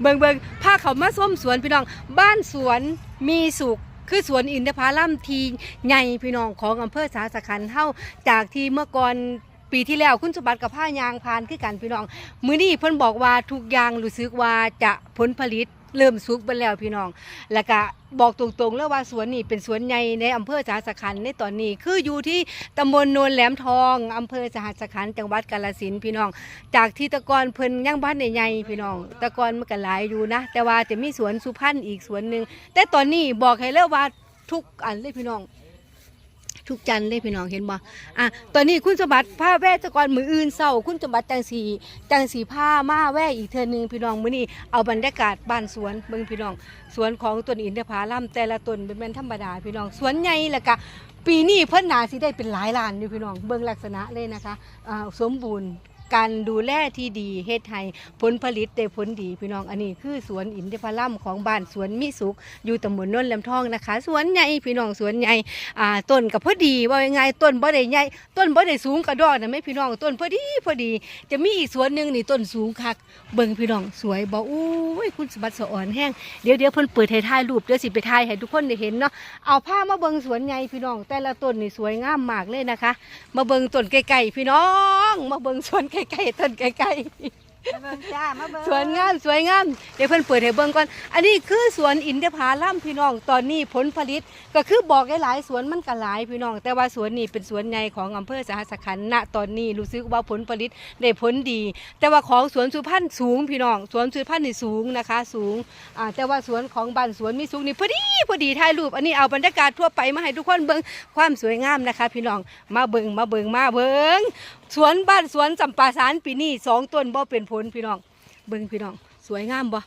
เบิงเบิงพาเขามาส้มสวนพี่น้อง บ้านสวนมีสุขคือสวนอินทผลัมทีใหญ่พี่น้องของอำเภอสาสะขันเท่าจากที่เมื่อก่อนปีที่แล้วคุณสมบัติกับผ้ายางพานคือกันพี่น้อง มื้อนี้เพิ่นบอกว่าทุกอย่างรู้สึกว่าจะผลผลิต เริ่มสุกไปแล้วพี่น้อง แล้วก็บอกตรงๆแล้วว่าสวนนี่เป็นสวนใหญ่ในอำเภอสาสขันในตอนนี้ คืออยู่ที่ตำบลโนนแหลมทองอำเภอสหัสขันจังหวัดกาฬสินพี่น้อง จากที่ตะกอนเพิ่นย่างบ้านใหญ่ๆพี่น้อง ตะกอนมันก็หลายอยู่นะ แต่ว่าจะมีสวนสุพรรณอีกสวนหนึ่งแต่ตอนนี้บอกให้เลยว่าทุกอันเลยพี่น้อง ทุกจันเลยพี่น้องเห็นบ่อะตอนนี้คุณสมบัติผ้าแว่ตะกอนมืออื่นเศร้าคุณสมบัติจังสีจังสีผ้ามาแว่อีกเทือหนึงพี่น้องมื้อนี้เอาบรรยากาศบ้านสวนเบิ่งพี่น้อง สวนของต้นอินทผลัมแต่ละต้นเป็นแม่นธรรมดาพี่น้องสวนใหญ่แล้วก็ปีนี้เพิ่นนาสิได้เป็นหลายล้านอยู่พี่น้องเบิ่งลักษณะเลยนะคะอ่าสมบูรณ์ การดูแลที่ดีเฮ็ดให้ผลผลิตได้ผลดีพี่น้องอันนี้คือสวนอินทผลัมของบ้านสวนมิสุข อยู่ตำบลโนนแหลมทองนะคะ สวนใหญ่พี่น้องสวนใหญ่อ่าต้นก็พอดีว่ายังไงต้นบ่ได้ใหญ่ต้นบ่ได้สูงกระดอกนะแม่พี่น้องต้นพอดีพอดี จะมีอีกสวนหนึ่งนี่ต้นสูงคัก เบิ่งพี่น้องสวยบ่อู้ยคุณสมบัติสะอ่อนแห้งเดี๋ยวเดี๋ยวเพิ่นเปิดให้ถ่ายรูปเดี๋ยวสิไปถ่ายให้ทุกคนได้เห็นเนาะเอาผ้ามาเบิ่งสวนใหญ่พี่น้อง แต่ละต้นนี่สวยงามมากเลยนะคะ มาเบิ่งต้นไกลๆพี่น้อง มาเบิ่งสวนไกลๆต้นไกลๆมาเบิ่งจ้ามาเบิ่งสวยงามสวยงามเดี๋ยวเพิ่นเปิดให้เบิ่งก่อน อันนี้คือสวนอินทผลัมพี่น้องตอนนี้ผลผลิตก็คือบอกหลายๆสวนมันก็หลายพี่น้อง แต่ว่าสวนนี้เป็นสวนใหญ่ของอำเภอสหัสขันธ์ณตอนนี้รู้สึกว่าผลผลิตได้ผลดี แต่ว่าของสวนสุพรรณสูงพี่น้อง สวนสุพรรณนี่สูงนะคะ สูงอ่าแต่ว่าสวนของบ้านสวนมีสูงนี่พอดีพอดีถ่ายรูปอันนี้เอาบรรยากาศทั่วไปมาให้ทุกคนเบิ่งความสวยงามนะคะ พี่น้องมาเบิ่งมาเบิ่งมาเบิ่ง สวนบ้านสวนจำปาสารปีนี้สองต้นบ่เป็นผลพี่น้อง เบิ่งพี่น้อง สวยงามบ่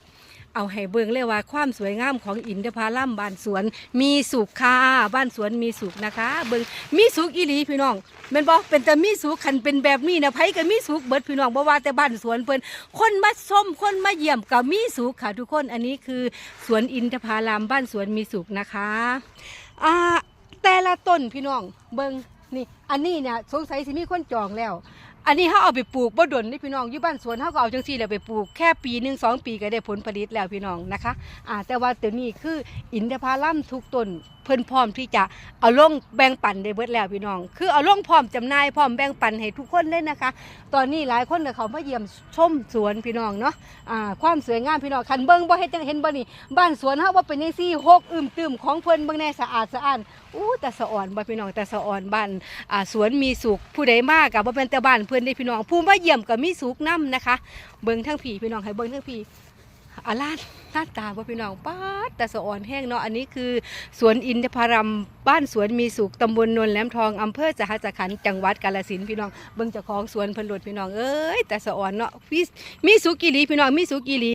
เอาให้เบิ่งเลยว่าความสวยงามของอินทผลัมบ้านสวน มีสุขค่ะบ้านสวนมีสุขนะคะ เบิ่งมีสุขอีหลีพี่น้องแม่นบ่เป็นแต่มีสุขคันเป็นแบบนี้นะไผก็มีสุขเบิดพี่น้องบ่ว่าแต่บ้านสวนเพิ่นคนมาชมคนมาเยี่ยมก็มีสุขค่ะ ทุกคนอันนี้คือสวนอินทผลัมบ้านสวนมีสุขนะคะอ่าแต่ละต้นพี่น้องเบิ่ง นี่อันนี้เนี่ยสงสัยสิมีคนจองแล้ว อันนี้เขาเอาไปปลูกบ่ดนนี่พี่น้องอยู่บ้านสวนเขาก็เอาจังซี่แหล้วไปปลูกแค่ปีหนึ่งสองปีก็ได้ผลผลิตแล้วพี่น้องนะคะอ่าแต่ว่าตัวนี้คืออินทผลัมทุกต้นเพิ่นพร้อมที่จะเอาลงแบ่งปันได้เบิดแล้วพี่น้อง คือเอาลงพร้อมจำหน่ายพร้อมแบ่งปันให้ทุกคนเลยนะคะ ตอนนี้หลายคนก็เขามาเยี่ยมชมสวนพี่น้องเนาะอ่าความสวยงามพี่น้องคันเบิ่งบ่เฮ็ดจังเห็นบ่นี่บ้านสวนเฮาว่าเป็นจังซี่หกอึมตึมของเพิ่นเบิ่งแน่สะอาดสะอ้านอู้แต่สะอ่อนบ่พี่น้องแต่สะอ่อนบ้านอ่าสวนมีสุขผู้ใดมากกับว่าเป็นแต่บ้านเพื่อนได้พี่น้องผู้มาเยี่ยมกับมีสุขน้ำนะคะ เบิ้งทั้งผีพี่น้องให้เบิ้งทั้งผี อาลาดหน้าตาว่าพี่น้องป้าแต่สะอ่อนแห้งเนาะอันนี้คือ สวนอินทผลัมบ้านสวนมีสุขตำบลนนแหลมทองอำเภอสหัสขันจังหวัดกาลสินพี่น้องเบิ้งเจ้าของสวนพันหลดพี่น้องเอ้ยแต่สะอ่อนเนาะมีสุกีรีพี่น้องมีสุกีรี